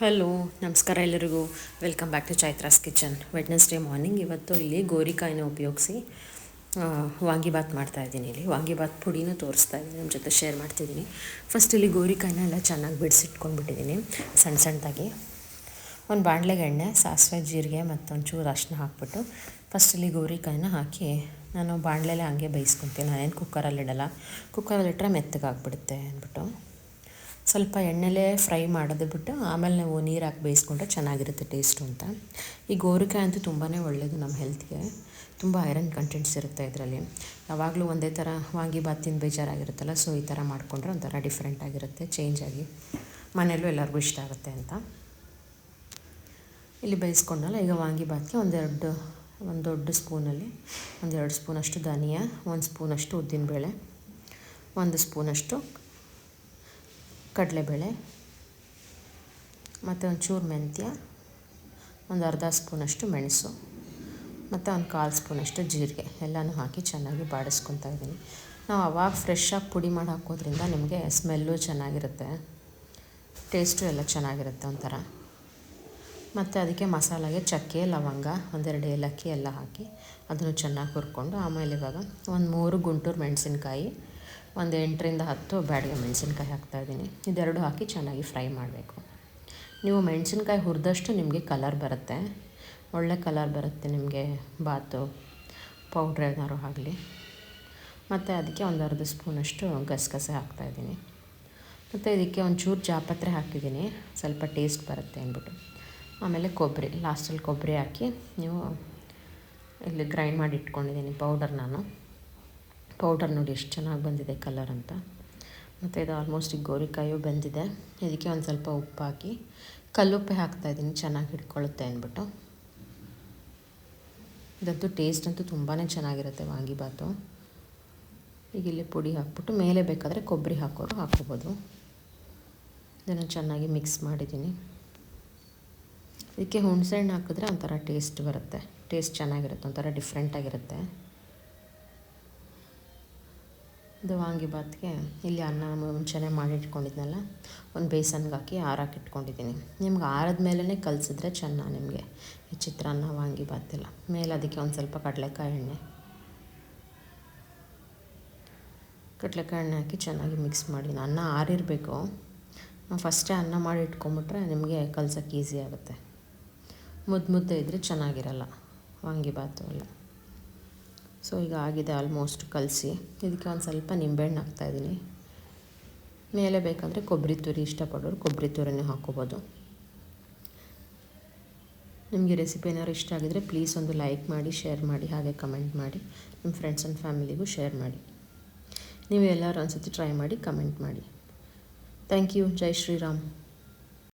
Hello, ನಮಸ್ಕಾರ ಎಲ್ಲರಿಗೂ. Welcome back to Chaitra's kitchen Wednesday morning ಇವತ್ತು ಇಲ್ಲಿ ಗೋರಿಕಾಯಿನ ಉಪಯೋಗಿಸಿ ವಾಂಗಿಬಾತ್ ಮಾಡ್ತಾಯಿದ್ದೀನಿ ಇಲ್ಲಿ. ವಾಂಗಿಬಾತ್ ಪುಡಿನೂ ತೋರಿಸ್ತಾ ಇದ್ದೀನಿ ನಿಮ್ಮ ಜೊತೆ ಶೇರ್ ಮಾಡ್ತಿದ್ದೀನಿ. ಫಸ್ಟ್ ಇಲ್ಲಿ ಗೋರಿಕಾಯಿನ ಎಲ್ಲ ಚೆನ್ನಾಗಿ ಬಿಡಿಸಿಟ್ಕೊಂಡ್ಬಿಟ್ಟಿದ್ದೀನಿ ಸಣ್ಣ ಸಣ್ಣದಾಗಿ ಒಂದು ಬಾಣಲೆಗೆ ಎಣ್ಣೆ ಸಾಸಿವೆ, ಜೀರಿಗೆ ಮತ್ತೊಂಚೂರು ಅರಶಿನ ಹಾಕ್ಬಿಟ್ಟು ಫಸ್ಟ್ ಇಲ್ಲಿ ಗೋರಿಕಾಯಿನ ಹಾಕಿ, ನಾನು ಬಾಣಲೆಲೆ ಹಂಗೆ ಬೇಯಿಸ್ಕೊತೀನಿ. ನಾನೇನು ಕುಕ್ಕರಲ್ಲಿ ಇಡಲ್ಲ. ಕುಕ್ಕರಲ್ಲಿ ಇಟ್ಟರೆ ಮೆತ್ತಗಾಗ್ಬಿಡುತ್ತೆ ಅಂದ್ಬಿಟ್ಟು. ಸ್ವಲ್ಪ ಎಣ್ಣೆಲೇ ಫ್ರೈ ಮಾಡೋದು ಬಿಟ್ಟು ಆಮೇಲೆ ನಾವು ನೀರು ಹಾಕಿ ಬೇಯಿಸ್ಕೊಂಡ್ರೆ ಚೆನ್ನಾಗಿರುತ್ತೆ ಟೇಸ್ಟು ಅಂತ. ಈ ಗೋರಿಕಾಯಿ ಅಂತೂ ತುಂಬಾ ಒಳ್ಳೆಯದು ನಮ್ಮ ಹೆಲ್ತ್ಗೆ. ತುಂಬ ಐರನ್ ಕಂಟೆಂಟ್ಸ್ ಇರುತ್ತೆ ಇದರಲ್ಲಿ. ಯಾವಾಗಲೂ ಒಂದೇ ಥರ ವಾಂಗಿಬಾತ್ ತಿಂದು ಬೇಜಾರಾಗಿರುತ್ತಲ್ಲ, ಸೊ ಈ ಥರ ಮಾಡಿಕೊಂಡ್ರೆ ಒಂಥರ ಡಿಫ್ರೆಂಟ್ ಆಗಿರುತ್ತೆ ಚೇಂಜ್ ಆಗಿ ಮನೆಯಲ್ಲೂ ಎಲ್ಲರಿಗೂ ಇಷ್ಟ ಆಗುತ್ತೆ ಅಂತ. ಇಲ್ಲಿ ಬೇಯಿಸ್ಕೊಂಡಲ್ಲ ಈಗ ವಾಂಗಿಬಾತ್ಗೆ ಒಂದೆರಡು ಒಂದು ದೊಡ್ಡ ಸ್ಪೂನಲ್ಲಿ, ಒಂದೆರಡು ಸ್ಪೂನಷ್ಟು ಧನಿಯಾ, ಒಂದು ಸ್ಪೂನಷ್ಟು ಉದ್ದಿನಬೇಳೆ, ಒಂದು ಸ್ಪೂನಷ್ಟು ಕಡಲೆಬೇಳೆ, ಮತ್ತು ಒಂಚೂರು ಮೆಂತ್ಯ, ಒಂದು ಅರ್ಧ ಸ್ಪೂನಷ್ಟು ಮೆಣಸು, ಮತ್ತು ಒಂದು ಕಾಲು ಸ್ಪೂನಷ್ಟು ಜೀರಿಗೆ. ಎಲ್ಲನೂ ಹಾಕಿ ಚೆನ್ನಾಗಿ ಬಾಡಿಸ್ಕೊತಾ ಇದ್ದೀನಿ. ನಾವು ಅವಾಗ ಫ್ರೆಶ್ಶಾಗಿ ಪುಡಿ ಮಾಡಿ ಹಾಕೋದ್ರಿಂದ ನಿಮಗೆ ಸ್ಮೆಲ್ಲು ಚೆನ್ನಾಗಿರುತ್ತೆ. ಟೇಸ್ಟು ಎಲ್ಲ ಚೆನ್ನಾಗಿರುತ್ತೆ ಒಂಥರ. ಮತ್ತು ಅದಕ್ಕೆ ಮಸಾಲೆಗೆ ಚಕ್ಕೆ, ಲವಂಗ, ಒಂದೆರಡು ಏಲಕ್ಕಿ ಎಲ್ಲ ಹಾಕಿ ಅದನ್ನು ಚೆನ್ನಾಗಿ ಹುರ್ಕೊಂಡು ಆಮೇಲೆ ಇವಾಗ ಒಂದು ಮೂರು ಗುಂಟೂರು ಮೆಣಸಿನ್ಕಾಯಿ ಒಂದು ಎಂಟರಿಂದ ಹತ್ತು ಬ್ಯಾಡಿಗೆ ಮೆಣಸಿನ್ಕಾಯಿ ಹಾಕ್ತಾಯಿದ್ದೀನಿ ಇದೆರಡು ಹಾಕಿ ಚೆನ್ನಾಗಿ ಫ್ರೈ ಮಾಡಬೇಕು. ನೀವು ಮೆಣಸಿನ್ಕಾಯಿ ಹುರಿದಷ್ಟು ನಿಮಗೆ ಕಲರ್ ಬರುತ್ತೆ. ಒಳ್ಳೆ ಕಲರ್ ಬರುತ್ತೆ ನಿಮಗೆ ಬಾತು ಪೌಡ್ರ್ ಏನಾದ್ರು ಆಗಲಿ. ಮತ್ತು ಅದಕ್ಕೆ ಒಂದು ಅರ್ಧ ಸ್ಪೂನಷ್ಟು ಗಸಗಸೆ ಹಾಕ್ತಾಯಿದ್ದೀನಿ ಮತ್ತು ಇದಕ್ಕೆ ಒಂಚೂರು ಜಾಪತ್ರೆ ಹಾಕಿದ್ದೀನಿ. ಸ್ವಲ್ಪ ಟೇಸ್ಟ್ ಬರುತ್ತೆ ಅಂದ್ಬಿಟ್ಟು. ಆಮೇಲೆ ಕೊಬ್ಬರಿ ಲಾಸ್ಟಲ್ಲಿ ಕೊಬ್ಬರಿ ಹಾಕಿ ನೀವು ಇಲ್ಲಿ ಗ್ರೈಂಡ್ ಮಾಡಿ ಇಟ್ಕೊಂಡಿದ್ದೀನಿ ಪೌಡರ್ ನಾನು. ಪೌಡರ್ ನೋಡಿ ಎಷ್ಟು ಚೆನ್ನಾಗಿ ಬಂದಿದೆ ಕಲರ್ ಅಂತ. ಮತ್ತು ಇದು ಆಲ್ಮೋಸ್ಟ್ ಈಗ ಗೋರಿಕಾಯೂ ಬಂದಿದೆ. ಇದಕ್ಕೆ ಒಂದು ಸ್ವಲ್ಪ ಉಪ್ಪು ಹಾಕಿ. ಕಲ್ಲುಪ್ಪೆ ಹಾಕ್ತಾಯಿದ್ದೀನಿ ಚೆನ್ನಾಗಿ ಹಿಡ್ಕೊಳ್ಳುತ್ತೆ ಅಂದ್ಬಿಟ್ಟು. ಇದಂತೂ ಟೇಸ್ಟ್ ಅಂತೂ ತುಂಬಾ ಚೆನ್ನಾಗಿರುತ್ತೆ ವಾಂಗಿಬಾತು ಈಗ ಇಲ್ಲಿ ಪುಡಿ ಹಾಕ್ಬಿಟ್ಟು ಮೇಲೆ ಬೇಕಾದರೆ ಕೊಬ್ಬರಿ ಹಾಕೋರು ಹಾಕೋಬೋದು. ಇದನ್ನು ಚೆನ್ನಾಗಿ ಮಿಕ್ಸ್ ಮಾಡಿದ್ದೀನಿ. ಇದಕ್ಕೆ ಹುಣಸೆಹಣ್ಣು ಹಾಕಿದ್ರೆ ಒಂಥರ ಟೇಸ್ಟ್ ಬರುತ್ತೆ. ಟೇಸ್ಟ್ ಚೆನ್ನಾಗಿರುತ್ತೆ, ಒಂಥರ ಡಿಫ್ರೆಂಟಾಗಿರುತ್ತೆ ಇದು ವಾಂಗಿಬಾತ್ಗೆ ಇಲ್ಲಿ ಅನ್ನ ಮುಂಚೆನೇ ಮಾಡಿಟ್ಕೊಂಡಿದ್ನಲ್ಲ, ಒಂದು ಬೇಸನ್ಗೆ ಹಾಕಿ ಆರಕ್ಕೆ ಇಟ್ಕೊಂಡಿದ್ದೀನಿ. ನಿಮ್ಗೆ ಆರದ ಮೇಲೇ ಕಲಿಸಿದ್ರೆ ಚೆನ್ನ ನಿಮಗೆ, ಈ ಚಿತ್ರಾನ್ನ ವಾಂಗಿಬಾತ್ ಎಲ್ಲ ಮೇಲೆ ಅದಕ್ಕೆ ಒಂದು ಸ್ವಲ್ಪ ಕಡಲೆಕಾಯಿ ಎಣ್ಣೆ. ಕಡಲೆಕಾಯಿ ಎಣ್ಣೆ ಹಾಕಿ ಚೆನ್ನಾಗಿ ಮಿಕ್ಸ್ ಮಾಡಿ. ಅನ್ನ ಆರಿರಬೇಕು. ನಾವು ಫಸ್ಟೇ ಅನ್ನ ಮಾಡಿ ಇಟ್ಕೊಂಬಿಟ್ರೆ ನಿಮಗೆ ಕಲ್ಸೋಕ್ಕೆ ಈಸಿ ಆಗುತ್ತೆ. ಮುದ್ದು ಮುದ್ದೆ ಇದ್ದರೆ ಚೆನ್ನಾಗಿರಲ್ಲ ವಾಂಗಿಬಾತು ಎಲ್ಲ. ಸೊ ಈಗ ಆಗಿದೆ ಆಲ್ಮೋಸ್ಟ್ ಕಲಸಿ. ಇದಕ್ಕೆ ಒಂದು ಸ್ವಲ್ಪ ನಿಂಬೆಹಣ್ಣು ಹಾಕ್ತಾಯಿದ್ದೀನಿ ಮೇಲೆ ಬೇಕಂದರೆ ಕೊಬ್ಬರಿ ತುರಿ, ಇಷ್ಟಪಡೋರು ಕೊಬ್ಬರಿ ತುರಿನೇ ಹಾಕೋಬೋದು ನಿಮಗೆ ರೆಸಿಪಿ ಏನಾದ್ರು ಇಷ್ಟ ಆಗಿದರೆ ಪ್ಲೀಸ್ ಒಂದು ಲೈಕ್ ಮಾಡಿ ಶೇರ್ ಮಾಡಿ, ಹಾಗೆ ಕಮೆಂಟ್ ಮಾಡಿ. ನಿಮ್ಮ ಫ್ರೆಂಡ್ಸ್ ಆ್ಯಂಡ್ ಫ್ಯಾಮಿಲಿಗೂ ಶೇರ್ ಮಾಡಿ. ನೀವು ಎಲ್ಲರೂ ಒಂದು ಟ್ರೈ ಮಾಡಿ ಕಮೆಂಟ್ ಮಾಡಿ. Thank you Jai Shriram